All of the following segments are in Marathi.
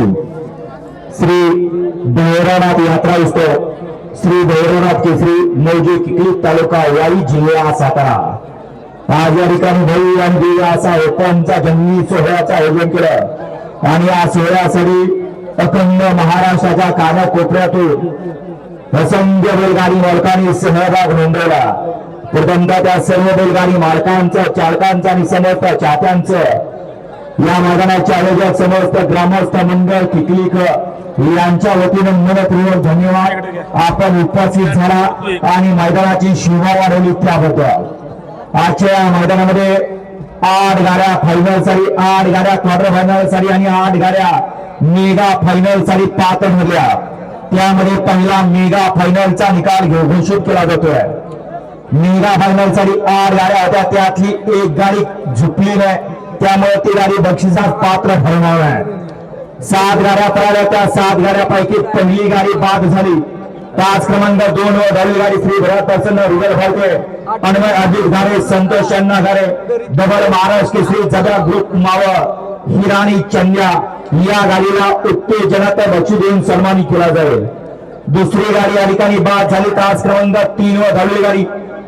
देवी श्री भैरवनाथ यात्रा उत्सव श्री भैरवनाथ केसरी मौजे किकली तालुका वाई जिल्हा सातारा. आज या ठिकाणी भाऊ आणि असा ओपनचा जंगी सोहळ्याचं आयोजन केलं. आणि या सोहळ्यासाठी अखंड महाराष्ट्राच्या कानाकोपऱ्यातून असंख्य बैलगाडी मालकांनी सहभाग नोंदवला. प्रथमतः त्या सर्व बैलगाडी मालकांचं चालकांचं आणि समस्त चाहत्यांचं या मैदानाचे आयोजक समस्त ग्रामस्थ मंडळ किकलीक यांच्या वतीनं मनपूर्वक धन्यवाद. आपण उपस्थित झाला आणि मैदानाची शोभा वाढवली त्याबद्दल. आजच्या या मैदानामध्ये आठ गाड्या फायनलसाठी आठ गाड्या क्वार्टर फायनलसाठी आणि आठ गाड्या मेगा फायनलसाठी पात्र ठरल्या त्यामध्ये पहिला मेगा फायनलचा निकाल घोषित केला जातोय. मेगा फायनलसाठी आठ गाड्या होत्या. त्यातली एक गाडी झुकली नाही त्यामुळे गाडी पात्र ठरणार आहे. सात गाड्या पळाल्या त्या सात गाड्यापैकी पहिली गाडी झाली. तास क्रमांक दोन व दहावी गाडी श्री भरत प्रसन्न रुगल फाळके, अन्वय अजित घारे, संतोष अण्णा घारे डबल महाराष्ट्र केसरी जगा ग्रुप माव हिराणी चंद्या या गाडीला उत्तेजनात बक्षी देऊन सन्मानित केला जाईल. दुसरी गाडी या ठिकाणी बाद तास क्रमांक तीन व दहावी गाडी,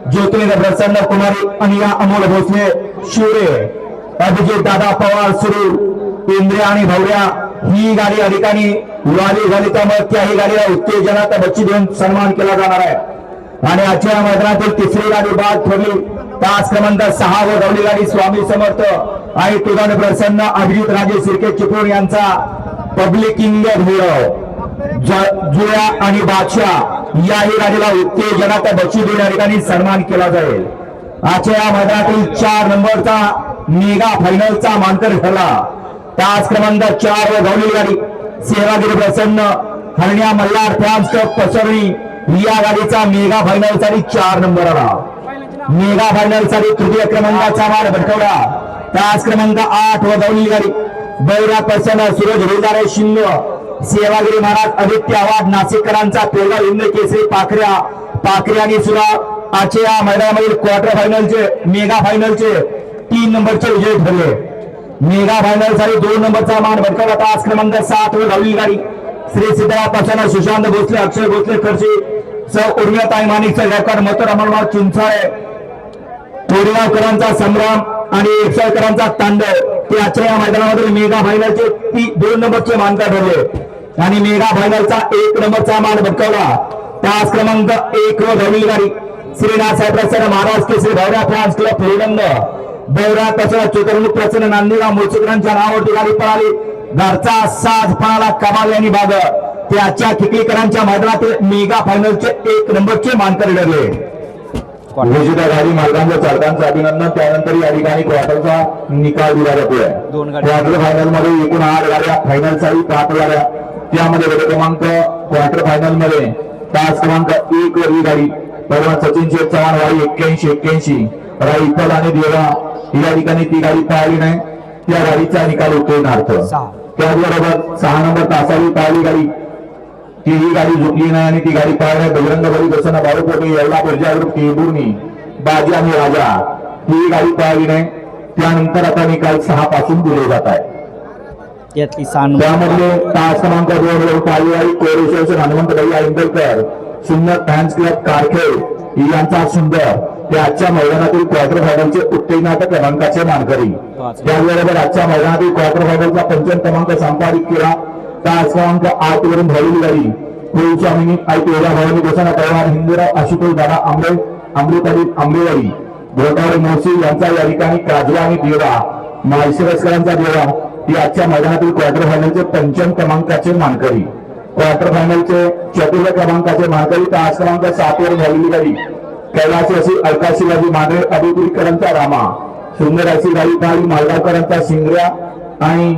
ज्योतिर्लिंग प्रसन्न कुमारी अनिया अमोल भोसले, शिवरे. अभिजित दादा पवार सुरू. इंद्रिया आणि भवऱ्या ही गाडी या ठिकाणी वाली झाली त्यामुळे त्याही गाडीला उत्तेजनात बच्ची देऊन सन्मान केला जाणार आहे. आणि आजच्या मैदानातील तिसरी गाडी बाद ठरली. तास क्रमांक सहा व दौली गाडी स्वामी समर्थ आणि तुगान प्रसन्न अभिजित राजे सिरके चिपळूण यांचा पब्लिक किंग हिरो जुळ्या आणि बादशाह याही गाडीला उत्तेजनात बच्ची देऊन या ठिकाणी सन्मान केला जाईल. आजच्या या मैदानातील चार नंबरचा मेगा फायनलचा मानकर ठरला. त्याच क्रमांक चार व गवली गाडी. सेवागिरी प्रसन्न हरण्या मल्हार फॅन्स क्लब पसरणी. या गाडीचा मेगा फायनलसाठी चार नंबर आला. मेगा फायनलसाठी तृतीय क्रमांकाचा मार भटकवला. तास क्रमांक आठ व गवली गाडी. बैरा प्रसन्न सूरज रोजारे शिंद. सेवागिरी महाराज आदित्य आवाज नाशिककरांचा पेरगा इंद्र केसरी पाखऱ्या. पाखऱ्याने सुद्धा आजच्या या मैदानामधील क्वार्टर फायनलचे मेगा फायनलचे तीन नंबरचे विजय ठरले. मेगा फायनलसाठी दोन नंबरचा मान भटकवला तास क्रमांक सात व दहावी गाडी. श्री सिद्धराज पाचना सुशांत भोसले अक्षय भोसले खर्चे सौ उर्मिळाताई माणिकचा रेकॉर्ड मथुर अमरनाथ चिंचाळे कोरेगावकरांचा संग्राम आणि एकसाळकरांचा तांडव. ते आजच्या या मैदानामधील मेगा फायनलचे दोन नंबरचे मानता ठरले. आणि मेगा फायनलचा एक नंबरचा मान भटकवला. तास क्रमांक एक व दहावी गाडी. श्रीनाथ साहेब प्रसन्न महाराज केसरी भवऱ्या फॅन्स क्लब फेरंद बैरा तसं चतुर्मुख प्रसन्न नांदेगाव मुळशीकरांच्या नावावरती गाडी पळाली. घरचा साज पळाला कमाल यांनी भाग ते आजच्या खिकलीकरांच्या मैदानातील मेगा फायनलचे एक नंबरचे मानकरी ठरले. घोषित गाडी मार्गांच्या चालकांचं अभिनंदन. त्यानंतर या ठिकाणी क्वार्टरचा निकाल दिला जातोय. क्वार्टर फायनलमध्ये एकूण आठ गाड्या फायनलसाठी पाच गाड्या. त्यामध्ये गट क्रमांक क्वार्टर फायनलमध्ये तास क्रमांक एक वर ही गाडी परवा सचिन शेठ चव्हाण वाई एक्क्याऐंशी एक्क्याऐंशी रायफल आणि देवा या ठिकाणी ती गाडी पाहिली नाही. त्या गाडीचा निकाल उत्तीर्णार्थ सहा. त्याचबरोबर सहा नंबर तासावी पाहिली गाडी. ती ही गाडी झुकली नाही आणि ती गाडी पाहिली बजरंग येवला प्रजा ग्रुप केबुर्णी बाजी आणि राजा. ही गाडी पाहिली नाही. त्यानंतर आता निकाल सहा पासून दिले जात आहे. त्यामधले तास क्रमांक दोन वर पालीवाडी कोरेश्वर हनुमंतबाई आईंदरकर सुंदर फॅन्स क्लब कारखेड यांचा सुंदर ते आजच्या मैदानातील क्वार्टर फायनलचे उत्तेजनाच्या क्रमांकाचे मानकरी. त्याचबरोबर आजच्या मैदानातील क्वार्टर फायनलचा पंचम क्रमांक संपादित केला. तास क्रमांक आठ वरून झालेली गाडी पुढच्या मिनिट आई तेरा भवानी घोषणा करणार हिंदूराव आशुतोष दादा आंबे अमृताली आंबेवाडी घोटावडे मोसी यांचा या ठिकाणी काजवा आणि देवा माळशिरसकरांचा देवा ही आजच्या मैदानातील क्वार्टर फायनलचे पंचम क्रमांकाचे मानकरी. क्वार्टर फायनलचे चतुर्थ क्रमांकाचे मानकरी तास क्रमांक सात वर झालेली गाडी. कैलासी अशी अलकाशी गाडी मांडवे अभिपुरीकरांचा रामा. सुंदर अशी गाडी पाहिली मालगावकरांचा शिंगऱ्या आणि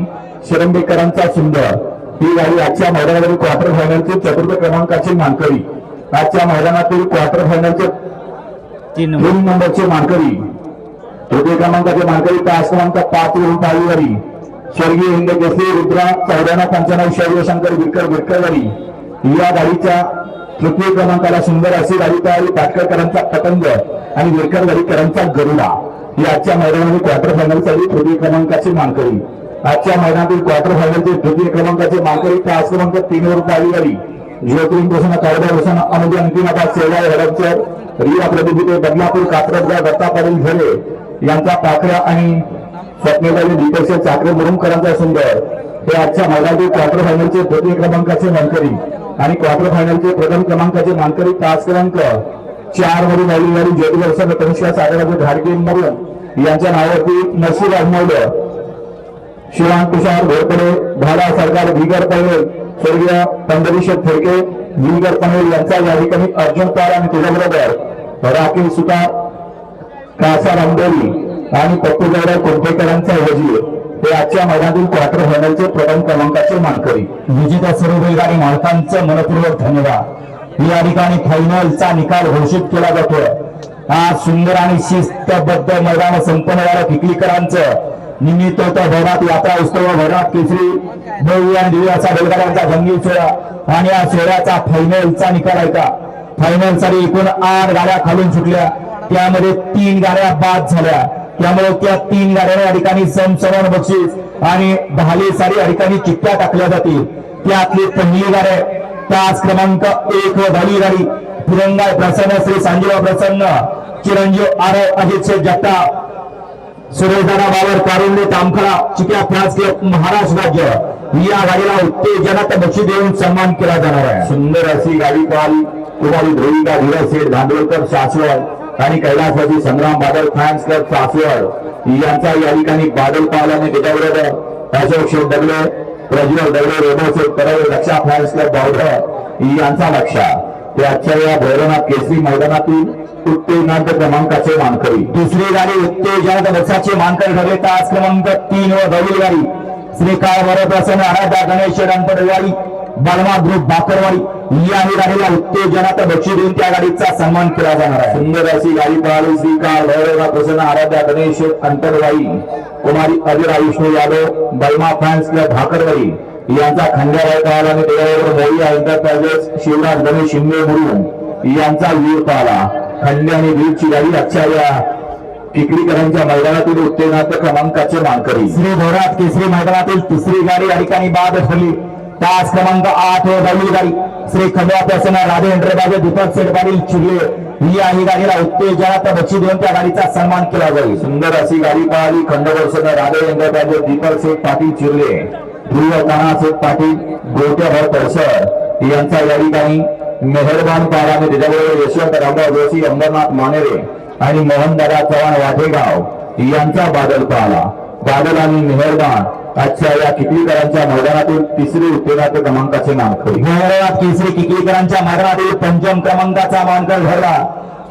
शिरंबेकरांचा सुंदर. ही गाडी आजच्या मैदानातील क्वार्टर फायनलचे चतुर्थ क्रमांकाचे मानकरी. आजच्या मैदानातील क्वार्टर फायनलचे तीन नंबरचे मानकरी. तृतीय क्रमांकाचे मानकरी तास क्रमांक पाच वरून पाळीवाडी स्वर्गीय हिंद केसरी रुद्रा चौऱ्याण्णव पंच्याण्णव शौर्य शंकर विरकर विरकरवाडी या गाडीच्या तृतीय क्रमांकाला सुंदर अशी गाडी तयारी पाटकरकरांचा पतंग आणि विरकरवाडीकरांचा गरुडा. ही आजच्या मैदानामध्ये क्वार्टर फायनलसाठी तृतीय क्रमांकाची मानकरी. आजच्या मैदानातील क्वार्टर फायनलचे तृतीय क्रमांकाचे मानकरी तास क्रमांक तीन वर पाहिली गाडी. ज्योतिरिंग प्रसन्न कायदा प्रसन्न अनुज अंतिम आता सेवाय हडपसर रिया प्रतिभूते बदलापूर कात्रजगाव दत्ता पाटील झरे यांचा पाखरा आणि स्वप्नेताली दीपेश चाकरे मुरुमकरांचा संघ हे आजच्या मैदानातील क्वार्टर फायनलचे द्वितीय क्रमांकाचे मानकरी आणि क्वार्टर फायनलचे प्रथम क्रमांकाचे मानकरी तास क्रमांक चार वरील आलेली ज्योती ज्योतिवर्षन तनिष्का सागराचे घाडगे मरण यांच्या नावावरती नशीब आजमावलं शिवान तुषार घोरपडे भाडा सरकार भिगर पनवेल स्वर्गीय पंढरीशेठ फेडके भिगर पनवेल यांचा या ठिकाणी अर्जुन पार आणि त्याच्याबरोबर राकेश सुतार कासा रामदेवी आणि पप्पू गौरव कुंभेकरांचा वजीर. हे आजच्या मैदानातील क्वार्टर फायनलचे प्रथम क्रमांकाचे मानकरी. विजेत्या सर्व बैलगाडी मालकांचं मनपूर्वक धन्यवाद. या ठिकाणी फायनलचा निकाल घोषित केला जातोय. आज सुंदर आणि शिस्तबद्ध मैदान संपन्न झालं किकलीकरांचं. निमित्त होतं भैरात यात्रा उत्सव. भैरात केसरी भव्य आणि दिव्य असा बैलगाड्यांचा जंगी सोहळा आणि या सोहळ्याचा फायनलचा निकाल आहे का? फायनलसाठी एकूण आठ गाड्या खालून सुटल्या. त्यामध्ये तीन गाड्या बाद झाल्या. त्यामुळे त्या तीन गाड्या या ठिकाणी समसमान बक्षीस आणि दहाली सारी या ठिकाणी चिठ्ठ्या टाकल्या जातील. त्यातली पहिली गाडी तास क्रमांक एक व दहावी गाडी. तिरंगा प्रसन्न श्री संजीव प्रसन्न चिरंजीव आरव अजित शेठ जगताप सुरेशदारा बाबर कारुंडे तामखळा चिक्या फ्रान्स क्लब महाराष्ट्र राज्य. या गाडीला उत्तेजनात बक्षीस देऊन सन्मान केला जाणार आहे. सुंदर अशी गाडी काल कुमारी ध्रुविका धीरज शेठ धांडोळकर सासवड. आणि कैलासवासी संग्राम बादल फॅन्स क्लब सासवड यांचा या ठिकाणी बादल पाहिल्याने त्याच्याबरोबर अशोक शेठ दगडे प्रज्वल दगडे रेबो शेठ परवे रक्षा फॅन्स क्लब बावडर यांचा लक्षा ते आजच्या या भैरवनाथ केसरी मैदानातील उत्तेजनांत क्रमांकाचे मानकरी. दुसरी गाडी उत्तेजनात बक्षाचे मानकरी ठरले तास क्रमांक तीन व दहावी गाडी. श्री काळ प्रसन्न आराध्या गणेश रणपटवाडी बलमा ग्रुप बाकरवाडी या गाडीला उत्तेजनात बक्षी देऊन त्या गाडीचा सन्मान केला जाणार आहे. सुंदर अशी गाडी पळाली श्री काळ भैरवनाथ प्रसन्न आराध्या गणेश अंतरवाई कुमारी अजिरा विष्णू यादव बलमा फॅन्स क्लब भाकरवाडी. यांचा खंड्याबाई पळाला आणि त्याच्याबरोबर मोरिया एंटरप्राइजेस शिवराज गणेश शिंदे मुरुम यांचा वीर पळाला खंडे आणि वीरची गाडी आजच्या या टिकडीकरांच्या मैदानातील उत्तेजनाच्या क्रमांकाचे मानकरी. श्री भोरात केसरी मैदानातील तिसरी गाडी या ठिकाणी बाद ठरली तास क्रमांक आठ दहावी गाडी. श्री खंडवा प्रसन्न राधे एंटरप्राइजेस दीपक सेठ पाटील चिरले ही आहे गाडीला तर बक्षी देऊन त्या गाडीचा सन्मान केला जाईल. सुंदर अशी गाडी पाहिली. खंडवर्षन राधे एंटरप्राइजेस दीपक सेठ पाटील चिरले ध्रुव तानासेठ पाटील गोट्याभर पडसर. यांचा या ठिकाणी मेहरबान पाराने त्याच्याबरोबर यशवंत रामराव जोशी अंबरनाथ मानेरे आणि मोहनदादा चव्हाण वाटेगाव यांचा बादल पाहला. बादल आणि मेहरबान आजच्या या किकलीकरांच्या मैदानातील तिसरी उत्तेजनाचे क्रमांकाचे मानकरी. मेहरबान केसरी किकलीकरांच्या मैदानातील पंचम क्रमांकाचा मानकर ठरला.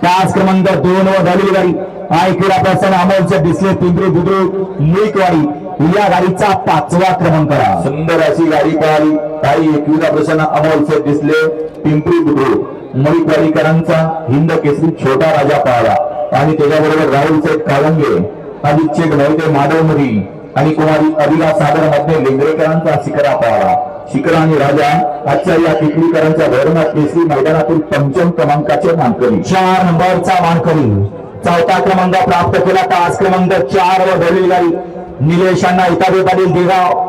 तास क्रमांक दोन व दहावी गाडी. आयकीला प्रसन्न अमोलचे दिसले पिंपरी बुद्रुक मुळीकवाडी या गाडीचा पाचवा क्रमांक आला. सुंदर अशी गाडी पळाली. काही एकविरा प्रसन्न अमोलचे दिसले पिंपरी बुद्रुक मुळीकवाडीकरांचा हिंद केसरी छोटा राजा पळाला. आणि त्याच्याबरोबर राहुल शेठ काळंगे आदित्य गणवते माधवमुरी आणि कुमारी अभिला सागरमध्ये लिंगरेकरांचा शिकरा पळाला. शिकरा आणि राजा आजच्या या टिकलीकरांच्या भैरवनाथ केसरी मैदानातील पंचम क्रमांकाचे मानकरी. चार नंबरचा मानकरी. चौथा क्रमांक प्राप्त केला तास क्रमांक चार व दळली गाडी. निलेशांना इताबे पाटील देगाव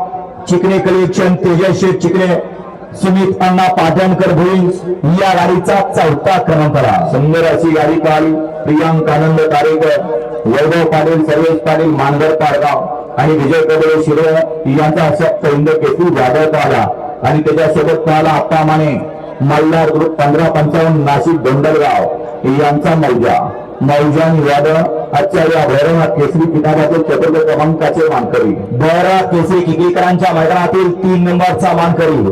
चिकणे कलेक्शन तेजस शेठ चिकणे सुमित अण्णा पाटणकर भुईन या गाडीचा चौथा क्रमांक आला. सुंदर अशी गाडी पाहिली प्रियांक आनंद तारेकर वैभव पाटील सर्वेश पाटील मानगर पाडगाव आणि विजय कबडे शिरो यांचा सप्त इंद्रकेतू केसरी जाधव पाहला आणि त्याच्यासोबत पाहला आप्पा माने मल्हार ग्रुप पंधरा पंचावन्न नाशिक डोंडरगाव यांचा मौजा. मौजा आणि आजच्या या भैरवनाथ केसरी किताबाचे चतुर्थ क्रमांकाचे मानकरी. भैरवनाथ केसरी किकीकरांच्या मैदानातील तीन नंबरचा मानकरी.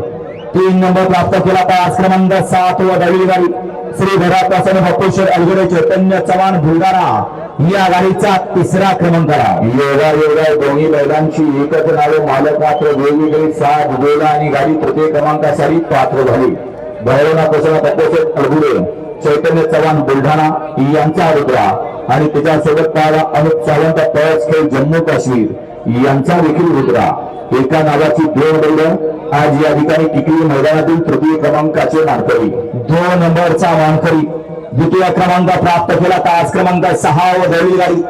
तीन नंबर प्राप्त केला पास क्रमांक सात व दळी गाडी श्री भैरव प्रसन्न भक्तेश्वर अलगडे चैतन्य चव्हाण बुलढाणा. या गाडीचा तिसरा क्रमांक आला योगा योगा दोन्ही बैलांची एकच नावे मालक मात्र वेगवेगळी सात गोला आणि गाडी तृतीय क्रमांकासाठी पात्र झाली. भैरवनाथ प्रसन्न भक्तेश्वर अलगुडे चैतन्य चव्हाण बुलढाणा यांचा रुद्रा. आणि त्याच्यासोबत पाहिला अनुप सावंत पळस खेळ जम्मू काश्मीर. यांचा देखील रुद्रा. एका नावाची दोन बैल आज या ठिकाणी टिकली मैदानातील तृतीय क्रमांकाचे मानकरी. दोन नंबरचा मानकरी. द्वितीय क्रमांक प्राप्त केला. तास क्रमांक सहा व दळी गाडी.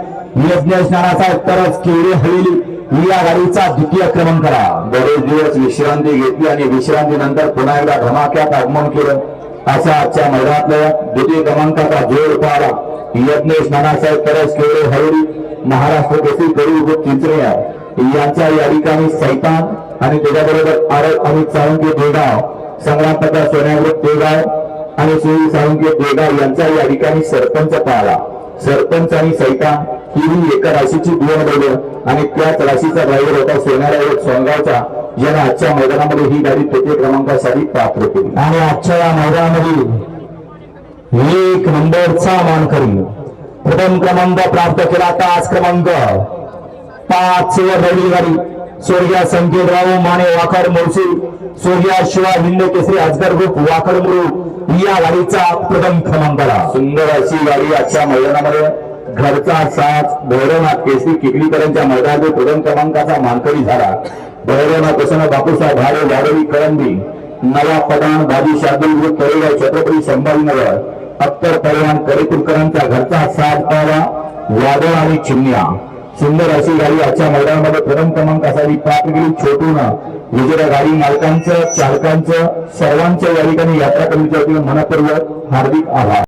यज्ञ स्नानाचा तरच केळी हवेली या गाडीचा द्वितीय क्रमांकाला बरेच दिवस विश्रांती घेतली आणि विश्रांतीनंतर पुन्हा एकदा धमाक्यात आगमन केलं. अशा आजच्या मैदानातल्या द्वितीय क्रमांकाचा जोड पाहला यज्ञेश नानासाहेब तरस केवळे हळदी महाराष्ट्र केसरी गरीब चिंचणे यांच्या या ठिकाणी सैतान आणि त्याच्याबरोबर आरव अमित साळुंके देगाव संग्राम सोन्यावृत देगाव आणि सुनील साळुंके देगाव यांचा या ठिकाणी सरपंच पाळला. सरपंच आणि सैतान ही एका राशीची दोन बैल आणि त्याच राशीचा ड्रायव्हर होता सोनारा सोनगावचा. ज्याने आजच्या मैदानामध्ये ही गाडी तृतीय क्रमांकासाठी पात्र केली. आणि आजच्या या मैदानामध्ये एक नंबरचा मान करी प्रथम क्रमांक प्राप्त केला. तास क्रमांक पाच वर गाडी. स्वर्गीय संकेतराव माने वाकड मोर्शी स्वर्गीय शिवा हिंद केसरी अजगर ग्रुप वाकड मुरू या गाडीचा प्रथम क्रमांकाला. सुंदर अशी गाडी आजच्या मैदानामध्ये घरचा साथ भैरवनाथ केसरी किकलीकरांच्या मैदानात प्रथम क्रमांकाचा मानकरी झाला. भैरवनाथ प्रसन्न बापूसाहेब भाडे वाडवी कळंबी नवा पदान बाजी शार्दुल ग्रुप तळेगाव छत्रपती संभाजीनगर अत्तर पहलवान करेकुलकरांचा घरचा साथ पावा वादळ आणि चिमण्या. सुंदर अशी गाडी आजच्या मैदानामध्ये प्रथम क्रमांक असावी. गेली छोटून विजेत्या गाडी मालकांचं चालकांचं सर्वांच्या या ठिकाणी यात्रा कमिटीच्या वतीने मनपूर्वक हार्दिक आभार.